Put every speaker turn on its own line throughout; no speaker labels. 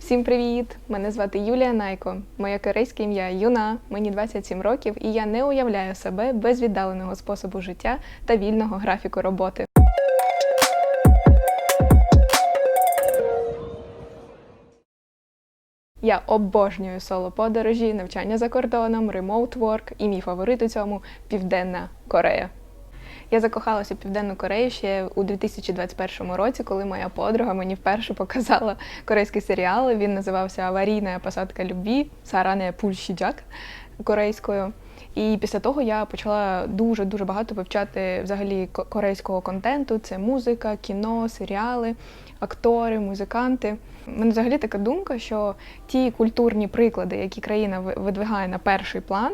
Всім привіт! Мене звати Юлія Найко. Моє корейське ім'я Юна, мені 27 років, і я не уявляю себе без віддаленого способу життя та вільного графіку роботи. Я обожнюю соло-подорожі, навчання за кордоном, ремоут ворк і мій фаворит у цьому Південна Корея. Я закохалася в Південну Корею ще у 2021 році, коли моя подруга мені вперше показала корейський серіал. Він називався Аварійна посадка любві Саране Пульшіджак корейською. І після того я почала дуже дуже багато вивчати взагалі корейського контенту. Це музика, кіно, серіали, актори, музиканти. У мене взагалі така думка, що ті культурні приклади, які країна видвигає на перший план,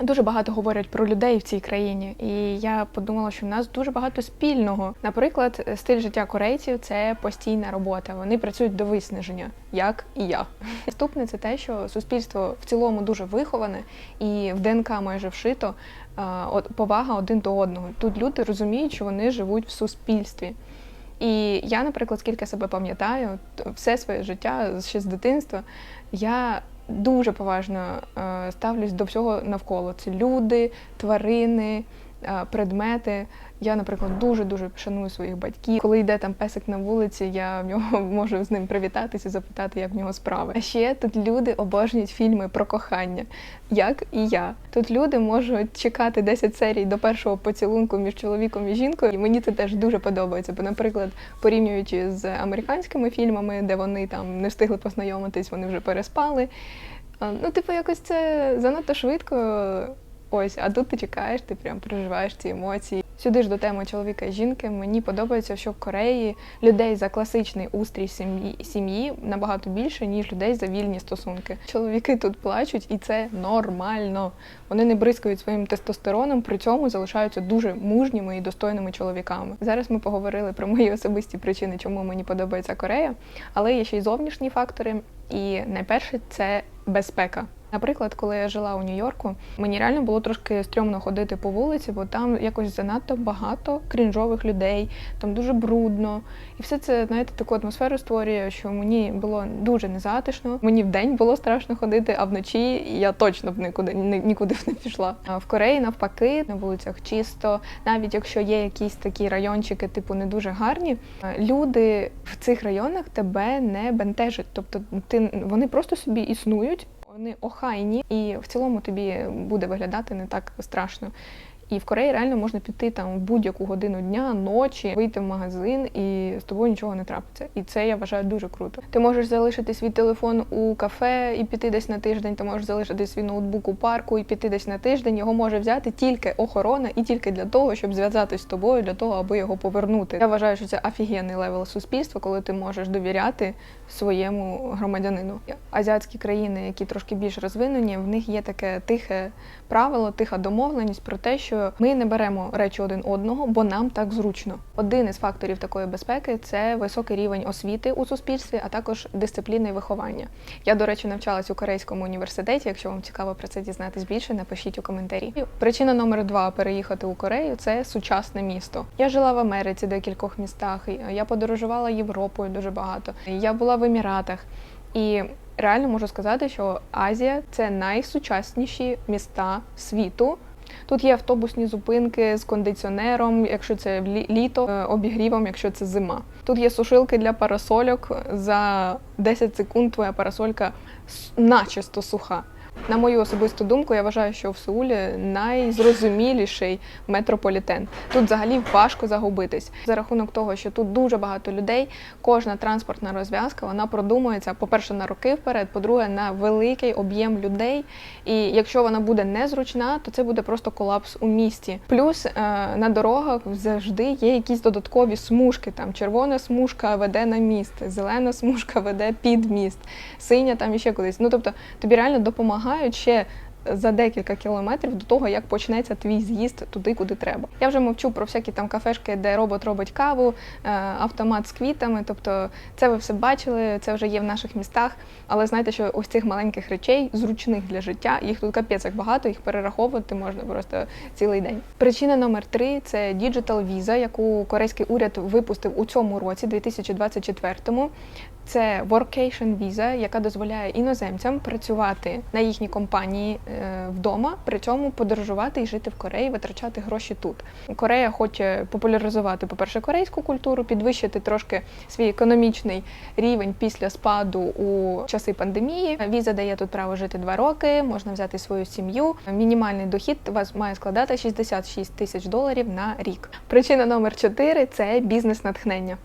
Дуже багато говорять про людей в цій країні, і я подумала, що в нас дуже багато спільного. Наприклад, стиль життя корейців це постійна робота. Вони працюють до виснаження, як і я. Наступне це те, що суспільство в цілому дуже виховане і в ДНК майже вшито повага один до одного. Тут люди розуміють, що вони живуть в суспільстві. І я, наприклад, скільки себе пам'ятаю, все своє життя ще з дитинства, я дуже поважно е, ставлюсь до всього навколо. Це люди, тварини, предмети. Я, наприклад, дуже дуже шаную своїх батьків. Коли йде там песик на вулиці, я в нього можу з ним привітатися, запитати, як в нього справи. А ще тут люди обожнюють фільми про кохання, як і я. Тут люди можуть чекати 10 серій до першого поцілунку між чоловіком і жінкою. І мені це теж дуже подобається. Бо, наприклад, порівнюючи з американськими фільмами, де вони там не встигли познайомитись, вони вже переспали. Ну, типу, якось це занадто швидко. Ось, а тут ти чекаєш, ти прям переживаєш ці емоції. Сюди ж до теми чоловіка і жінки. Мені подобається, що в Кореї людей за класичний устрій сім'ї сім'ї набагато більше, ніж людей за вільні стосунки. Чоловіки тут плачуть, і це нормально. Вони не бризкають своїм тестостероном, при цьому залишаються дуже мужніми і достойними чоловіками. Зараз ми поговорили про мої особисті причини, чому мені подобається Корея, але є ще й зовнішні фактори. І найперше це безпека. Наприклад, коли я жила у Нью-Йорку, мені реально було трошки стрьомно ходити по вулиці, бо там якось занадто багато крінжових людей, там дуже брудно. І все це, знаєте, таку атмосферу створює, що мені було дуже незатишно. Мені вдень було страшно ходити, а вночі я точно б нікуди ні- нікуди б не пішла. А в Кореї навпаки на вулицях чисто, навіть якщо є якісь такі райончики, типу не дуже гарні, е, люди в цих районах тебе не бентежать. Тобто ти вони просто собі існують. Вони охайні, і в цілому тобі буде виглядати не так страшно. І в Кореї реально можна піти там в будь-яку годину дня, ночі, вийти в магазин, і з тобою нічого не трапиться. І це я вважаю дуже круто. Ти можеш залишити свій телефон у кафе і піти десь на тиждень. Ти можеш залишити свій ноутбук у парку і піти десь на тиждень. Його може взяти тільки охорона і тільки для того, щоб зв'язатись з тобою, для того, аби його повернути. Я вважаю, що це офігенний левел суспільства, коли ти можеш довіряти своєму громадянину. Азіатські країни, які трошки більш розвинені, в них є таке тихе правило, тиха домовленість про те, що ми не беремо речі один одного, бо нам так зручно. Один із факторів такої безпеки це високий рівень освіти у суспільстві, а також дисципліни і виховання. Я, до речі, навчалась у корейському університеті. Якщо вам цікаво про це дізнатись більше, напишіть у коментарі. Причина номер два переїхати у Корею це сучасне місто. Я жила в Америці, декількох містах. Я подорожувала Європою дуже багато. Я була в Еміратах. І реально можу сказати, що Азія це найсучасніші міста світу. Тут є автобусні зупинки з кондиціонером, якщо це лі- літо, е, обігрівом, якщо це зима. Тут є сушилки для парасольок. За 10 секунд твоя парасолька начисто суха. На мою особисту думку, я вважаю, що в Сеулі найзрозуміліший метрополітен. Тут взагалі важко загубитись за рахунок того, що тут дуже багато людей. Кожна транспортна розв'язка вона продумується, по-перше, на роки вперед, по-друге, на великий об'єм людей. І якщо вона буде незручна, то це буде просто колапс у місті. Плюс е, на дорогах завжди є якісь додаткові смужки. Там червона смужка веде на міст, зелена смужка веде під міст, синя там іще кудись. Ну тобто тобі реально допомагають ще. За декілька кілометрів до того, як почнеться твій з'їзд туди, куди треба. Я вже мовчу про всякі там кафешки, де робот робить каву, е, автомат з квітами. Тобто, це ви все бачили, це вже є в наших містах. Але знаєте, що ось цих маленьких речей, зручних для життя, їх тут капець як багато, їх перераховувати можна просто цілий день. Причина номер три це Digital Visa, яку корейський уряд випустив у цьому році, 2024-му. Це workation visa, яка дозволяє іноземцям працювати на їхній компанії е, вдома, при цьому подорожувати і жити в Кореї, витрачати гроші тут. Корея хоче популяризувати, по-перше, корейську культуру, підвищити трошки свій економічний рівень після спаду у часи пандемії. Віза дає тут право жити два роки, можна взяти свою сім'ю. Мінімальний дохід вас має складати 66 тисяч доларів на рік. Причина номер 4 – це бізнес натхнення.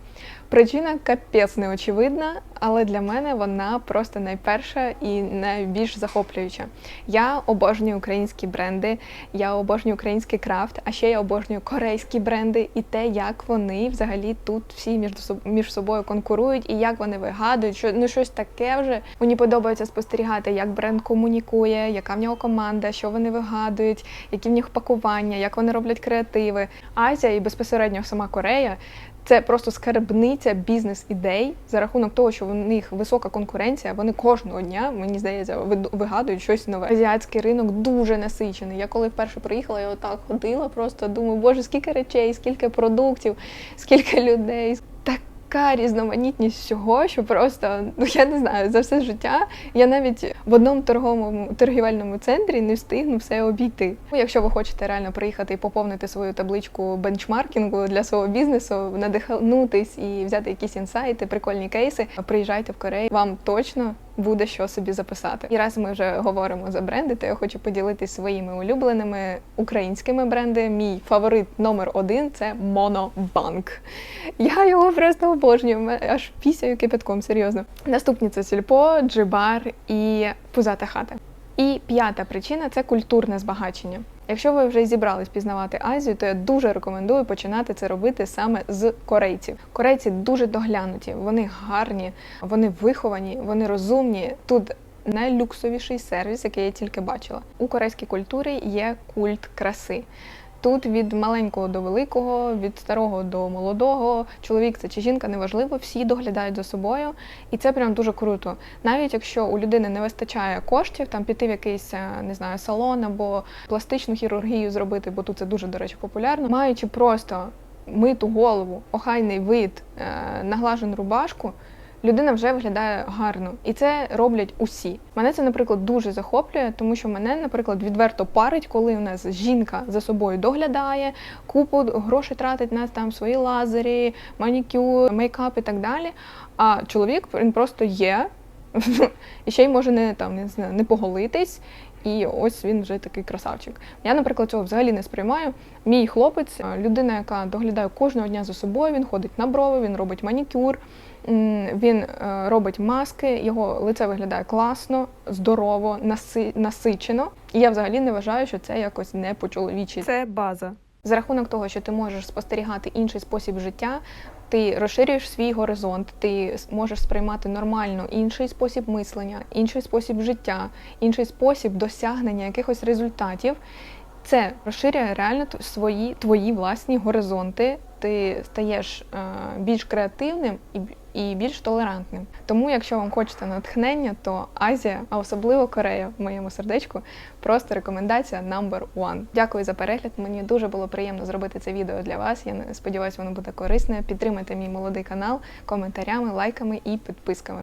Причина капець неочевидна, але для мене вона просто найперша і найбільш захоплююча. Я обожнюю українські бренди, я обожнюю український крафт, а ще я обожнюю корейські бренди і те, як вони взагалі тут всі між собою конкурують і як вони вигадують, що ну щось таке вже. Мені подобається спостерігати, як бренд комунікує, яка в нього команда, що вони вигадують, які в них пакування, як вони роблять креативи. Азія і безпосередньо сама Корея це просто скарбниця бізнес-ідей за рахунок того, що в них висока конкуренція. Вони кожного дня, мені здається, вигадують щось нове. Азіатський ринок дуже насичений. Я коли вперше приїхала, я отак ходила, просто думаю, боже, скільки речей, скільки продуктів, скільки людей. Така різноманітність всього, що просто ну я не знаю за все життя. Я навіть в одному торговому торгівельному центрі не встигну все обійти. Ну, Якщо ви хочете реально приїхати і поповнити свою табличку бенчмаркінгу для свого бізнесу, надихнутись і взяти якісь інсайти, прикольні кейси, приїжджайте в Корею. Вам точно буде що собі записати. І раз ми вже говоримо за бренди, то я хочу поділитися своїми улюбленими українськими бренди. Мій фаворит номер один це Монобанк. Я його просто обожнюю, аж пісяю кипятком, серйозно. Наступні це Сільпо, Джибар і Пузата хата. І п'ята причина це культурне збагачення. Якщо ви вже зібрались пізнавати Азію, то я дуже рекомендую починати це робити саме з корейців. Корейці дуже доглянуті, вони гарні, вони виховані, вони розумні. Тут найлюксовіший сервіс, який я тільки бачила. У корейській культурі є культ краси. Тут від маленького до великого, від старого до молодого, чоловік це чи жінка, неважливо, всі доглядають за собою, і це прям дуже круто. Навіть якщо у людини не вистачає коштів, там піти в якийсь е, не знаю, салон або пластичну хірургію зробити, бо тут це дуже, до речі, популярно, маючи просто миту голову, охайний вид, е, наглажену рубашку. Людина вже виглядає гарно, і це роблять усі. Мене це, наприклад, дуже захоплює, тому що мене, наприклад, відверто парить, коли у нас жінка за собою доглядає, купу грошей тратить на там свої лазері, манікюр, мейкап і так далі. А чоловік він просто є, і ще й може не там не знаю, не поголитись. І ось він вже такий красавчик. Я, наприклад, цього взагалі не сприймаю. Мій хлопець, е, людина, яка доглядає кожного дня за собою, він ходить на брови, він робить манікюр, він е, робить маски, його лице виглядає класно, здорово, наси- насичено. І я взагалі не вважаю, що це якось не по-чоловічі.
Це база.
За рахунок того, що ти можеш спостерігати інший спосіб життя, ти розширюєш свій горизонт, ти можеш сприймати нормально інший спосіб мислення, інший спосіб життя, інший спосіб досягнення якихось результатів. Це розширює реально свої твої власні горизонти. Ти стаєш е, більш креативним і, і більш толерантним. Тому, якщо вам хочете натхнення, то Азія, а особливо Корея в моєму сердечку, просто рекомендація number one. Дякую за перегляд. Мені дуже було приємно зробити це відео для вас. Я сподіваюся, воно буде корисне. Підтримайте мій молодий канал коментарями, лайками і підписками.